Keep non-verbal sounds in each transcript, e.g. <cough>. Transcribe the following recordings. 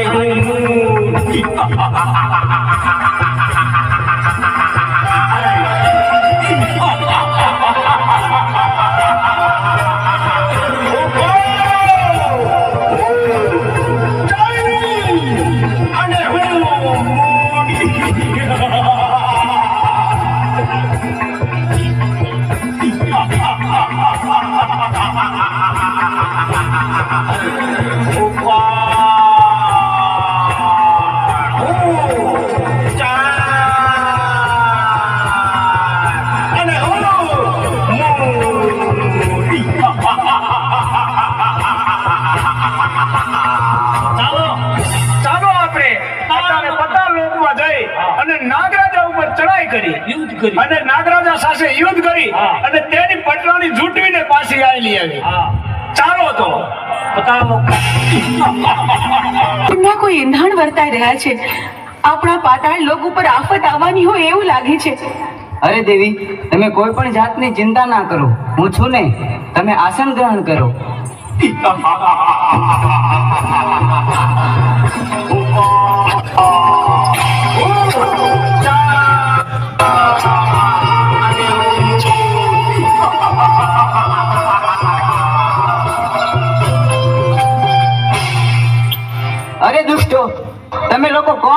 અને હું અને અને અને તેની પટરાણી જૂટવીને પાછી આવેલી આવી. ચાલો તો. એમના કોઈ એંધાણ વર્તાઈ રહ્યા છે? આપણા પાતાળ લોક ઉપર આફત આવવાની હોય એવું લાગે છે. અરે દેવી તમે કોઈ પણ જાતની ચિંતા ના કરો. હું છું ને તમે આસન ગ્રહણ કરો. <laughs>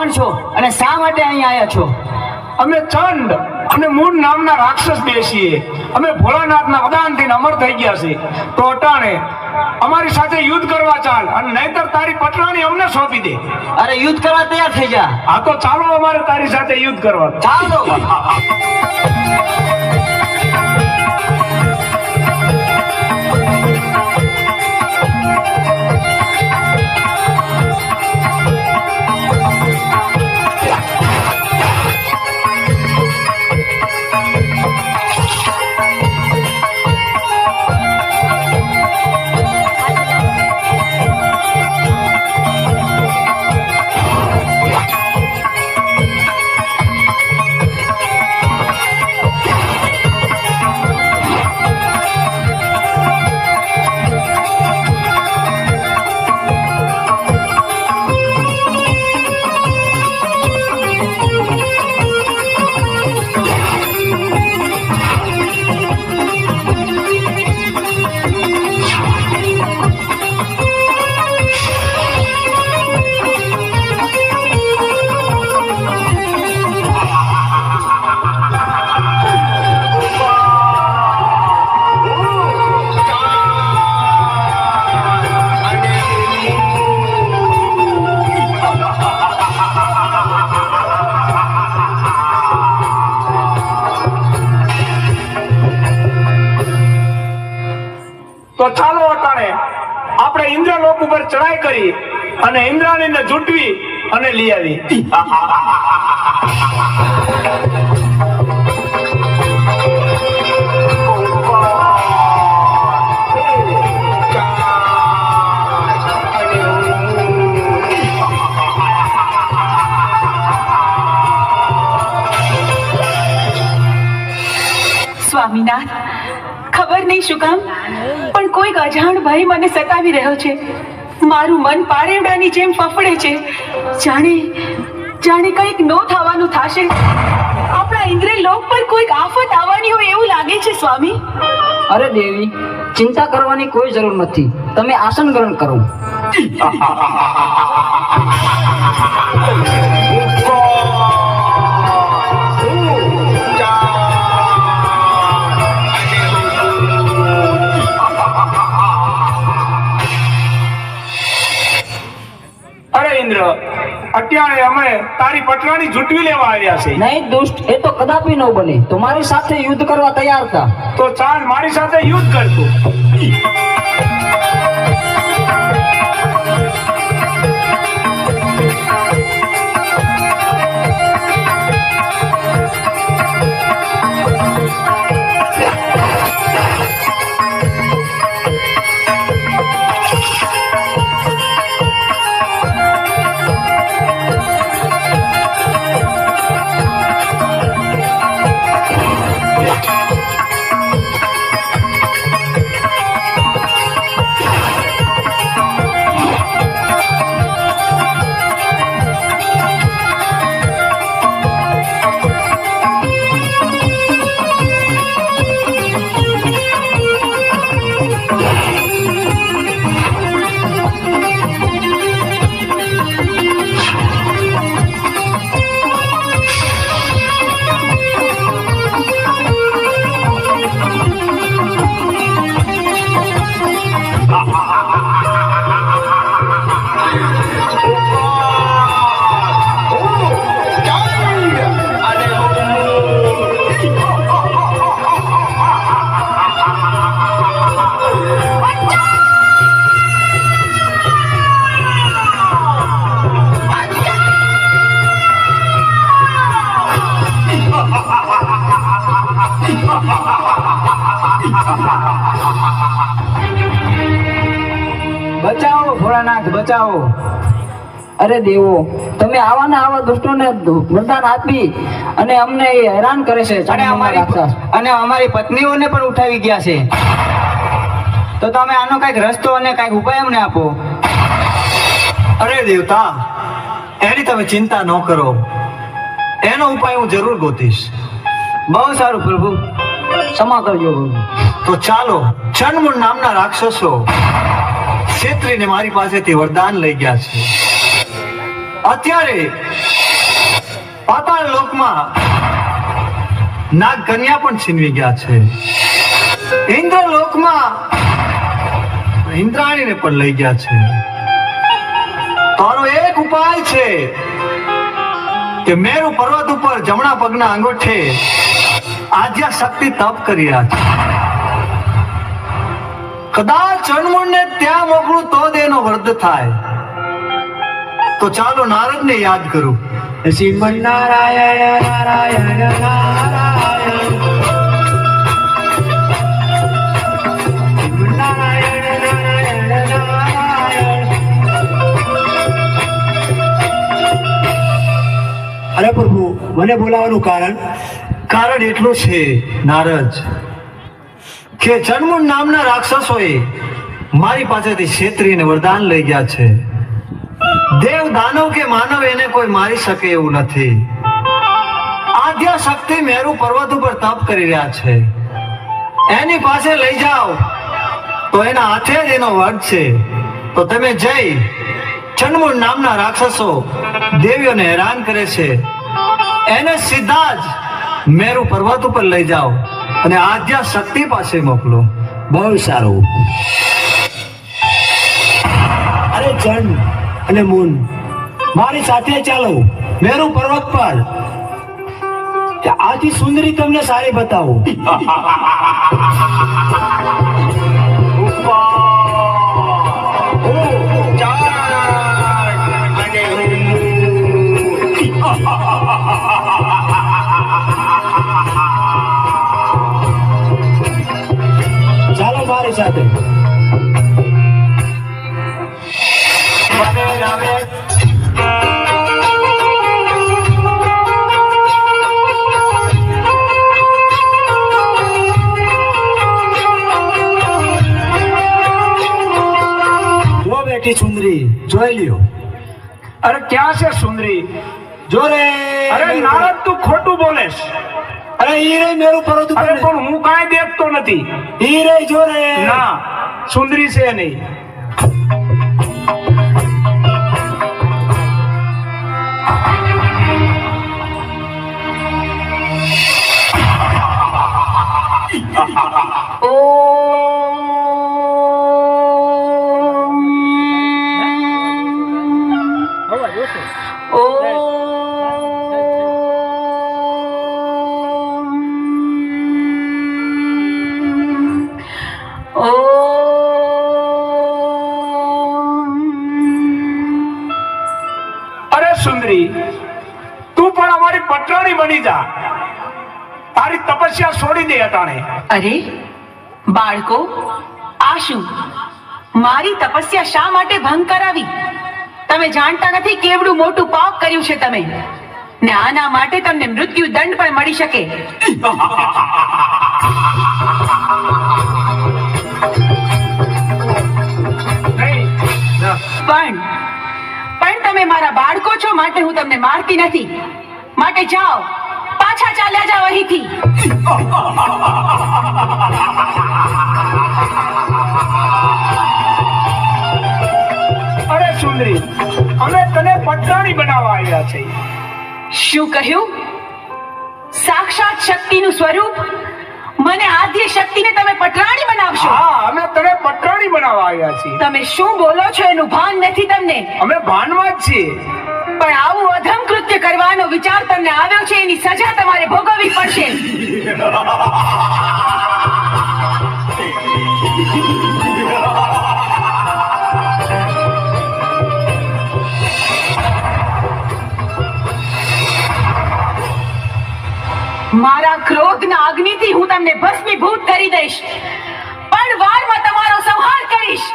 કોણ છો? અને શા માટે અહીં આવ્યા છો? અમે ચંડ અને મૂળ નામના રાક્ષસ બેસીએ અમે ભોળાનાથના વદાનથી અમર થઈ ગયા છે તો અટાણે અમારી સાથે યુદ્ધ કરવા ચાલ અને નહીતર તારી પટરાણી અમને સોંપી દે. અરે યુદ્ધ કરવા તૈયાર થઈ જા. આ તો ચાલો અમારે તારી સાથે યુદ્ધ કરવા ચાલો. કરી અને ઇન્દ્રાણીને જૂટવી અને લઈ આવી. સ્વામીનાથ, ખબર નહીં શું કામ? પણ કોઈક અજાણ ભાઈ મને સતાવી રહ્યો છે. મારું મન પારેવડાની જેમ ફફડે છે. જાણે જાણે કંઈક નો થવાનું થશે. આપણા ઇન્દ્રિય લોક પર કોઈક આફત આવવાની હોય એવું લાગે છે સ્વામી. અરે દેવી ચિંતા કરવાની કોઈ જરૂર નથી. તમે આસન ગ્રહણ કરો. <laughs> અત્યારે અમે તારી પટરાણી જૂટવી લેવા આવ્યા છે નહીં દુષ્ટ એ તો કદાપી ન બને. તમારી સાથે યુદ્ધ કરવા તૈયાર હતા તો ચાલ મારી સાથે યુદ્ધ કરતું બચાવો. અરે દેવો તમે આવા ને આવા દુષ્ટોને વરદાન આપી અને અમને એ હેરાન કરે છે અને અમારી અને અમારી પત્નીઓને પણ ઉઠાવી ગયા છે. તો તમે આનો કંઈક રસ્તો અને કંઈક ઉપાય અમને આપો. અરે દેવતા એની તમે ચિંતા ન કરો. એનો ઉપાય હું જરૂર ગોતીશ. બહુ સારું પ્રભુ. ક્ષમા કરજો પ્રભુ. તો ચાલો ચણમુણ નામના રાક્ષસો ક્ષેત્રીને મારી પાસેથી વરદાન લઈ ગયા છે. અત્યારે પાતાળ લોકમાં નાગ કન્યા પણ છીનવી ગયા છે. ઇન્દ્ર લોકમાં ઇન્દ્રાણીને પણ લઈ ગયા છે. તારો એક ઉપાય છે કે મેરુ પર્વત ઉપર જમણા પગના અંગોઠે આદ્યા શક્તિ તપ કરી રહ્યા છે. કદાચ ચણમુણને ત્યાં મોકલું તો જ વર્ધ થાય. તો ચાલો નારદને યાદ કરું. શ્રીમન નારાયણ નારાયણ નારાયણ અરે પ્રભુ, મને બોલાવાનું કારણ? કારણ એટલું છે, નારદ. કે જન્મુન નામના રાક્ષસોએ મારી પાસેથી ક્ષેત્રીને વરદાન લઈ ગયા છે. દેવ દાનવ કે માનવ એને કોઈ મારી શકે એવું નથી. આદ્યા શક્તિ મેરુ પર્વત ઉપર તપ કરી રહ્યા છે. એની પાસે લઈ જાઓ. તો એના હાથે જ એનો વર્ગ છે. તો તમે જઈ. ચન્મુન નામના રાક્ષસો દેવીઓને હેરાન કરે છે. એને સીધા જ મેરુ પર્વત ઉપર લઈ જાઓ. અને આદ્યા શક્તિ પાસે મોકલો. બહુ સારું. અરે ચંદ અને મૂન, મારી સાથે ચાલો. મેરુ પર્વત પર. આથી સુંદરી તમને સારી બતાવું. સાથે. બેટી સુંદરી, જોઈ લ્યો. અરે ક્યાં છે સુંદરી? જો રે. અરે નારદ તું ખોટું બોલેશ. અરે ઈ રે મેરું પર્વત અરે ઉપર પણ હું કાંઈ દેખતો નથી ઈ રે જો રે ના સુંદરી છે નહીં અરે છોડી અરે, બાળકો આ શું મારી તપસ્યા શા માટે ભંગ કરાવી? તમે જાણતા નથી કેવડું મોટું પાપ કર્યું છે તમે. ને આના માટે તમને મૃત્યુ દંડ પણ મળી શકે. પણ પણ તમે મારા બાળકો છો માટે હું તમને મારતી નથી. માટે જાઓ. પાછા ચાલ્યા જાઓ અહીંથી. અરે સુંદરી અમે તને પટરાણી બનાવવા આવ્યા છે. શું કહ્યું? સાક્ષાત શક્તિનું સ્વરૂપ? મને આદ્ય શક્તિને તમે પટરાણી બનાવશો? હા અમે તને પટરાણી બનાવવા આવ્યા છીએ. તમે શું બોલો છો એનું ભાન નથી તમને? અમે ભાનમાં જ છીએ. પણ આવું અધમ કૃત્ય કરવાનો વિચાર તમને આવ્યો છે, એની સજા તમારે ભોગવવી પડશે. મારા ક્રોધના અગ્નિથી હું તમને ભસ્મીભૂત કરી દઈશ. પણ વારમાં તમારો સંહાર કરીશ.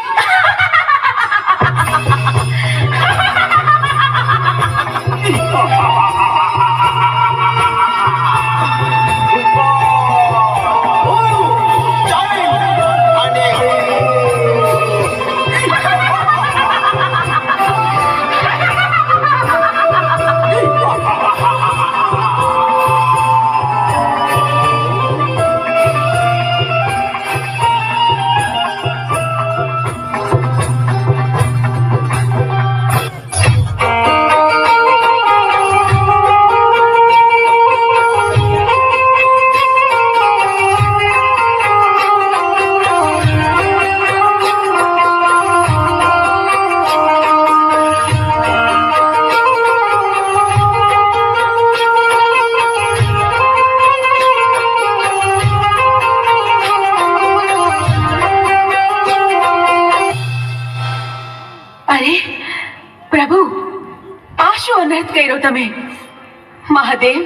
તમે. મહાદેવ,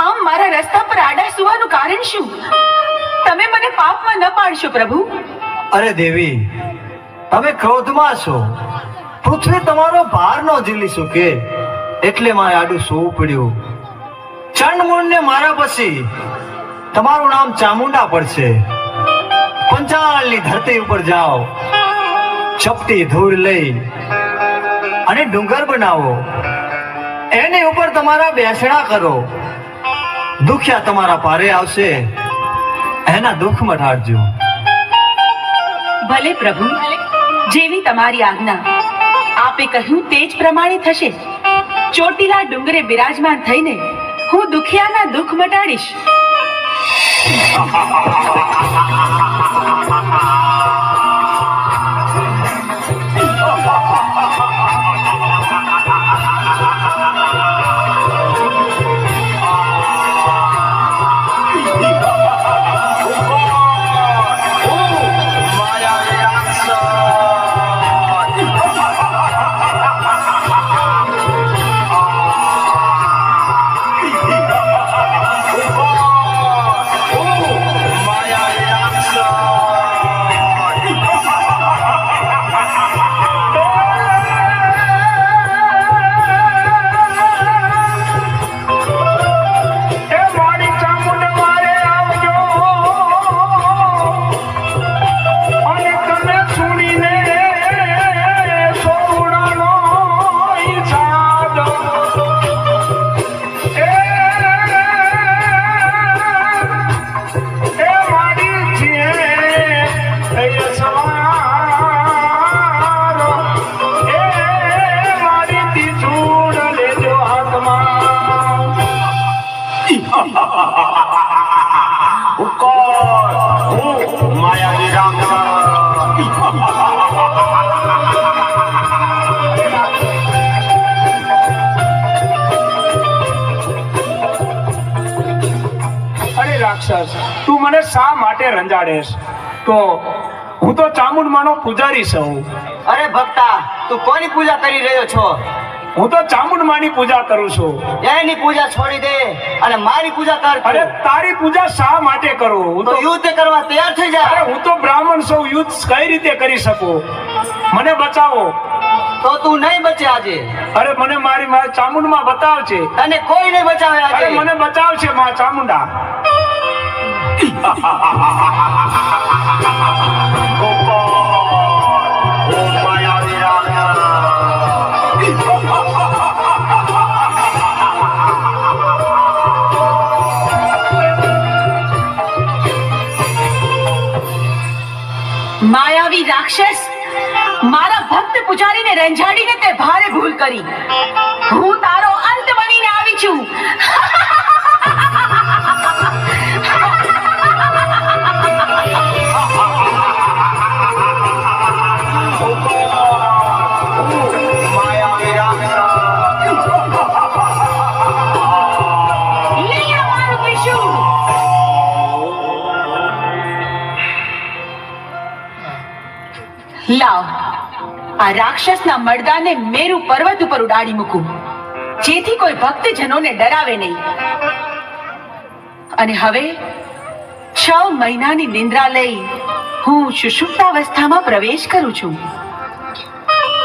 આમ મારા રસ્તા પર આડા સુવાનું કારણ શું? તમે મને પાપમાં ન પાડશો પ્રભુ. અરે દેવી, તમે ક્રોધમાં છો. પૃથ્વી તમારો ભાર ન ઝીલી શકે, એટલે મારે આડું સોવું પડ્યું. ચંડમૂળ ને મારા પછી તમારું નામ ચામુંડા પડશે. પંચાળની ધરતી ઉપર જાઓ, ચપટી ધૂળ લઈ અને ડુંગર બનાવો. એની ઉપર તમારા બેસણા કરો. દુખ્યા તમારા પારે આવશે. એના દુઃખ મટાડજો. ભલે પ્રભુ જેવી તમારી આજ્ઞા. આપે કહ્યું તે જ પ્રમાણે થશે. ચોટીલા ડુંગરે બિરાજમાન થઈને હું દુખિયાના દુઃખ મટાડીશ. <laughs> રાક્ષસ તું મને શા માટે રંજાડેશ તો હું તો ચામુંડમાનો પૂજારી છું. અરે ભક્તા તું કોની પૂજા કરી રહ્યો છો? હું તો ચામુંડમાની પૂજા કરું છું. એની પૂજા છોડી દે અને મારી પૂજા કર અરે તારી પૂજા શા માટે કરું? હું તો યુદ્ધ કરવા તૈયાર થઈ જા. અરે હું તો બ્રાહ્મણ છું યુદ્ધ કઈ રીતે કરી શકું? મને બચાવો. તો તું નહીં બચે આજે. અરે મને મારી મારી ચામુંડમાં બતાવશે અને કોઈ નહીં બચાવે અરે આજે મને બચાવશે માં ચામુંડા. <laughs> ભક્ત પુજારીને રંજાડીને તે ભારે ભૂલ કરી. હું તારો અંત બનીને આવી છું. આ રાક્ષસના મડદાને મેરુ પર્વત ઉપર ઉડાડી મૂકું. જેથી કોઈ ભક્તજનોને ડરાવે નહીં. અને હવે છ મહિનાની નિંદ્રા લઈ હું સુષુપ્તાવસ્થામાં પ્રવેશ કરું છું.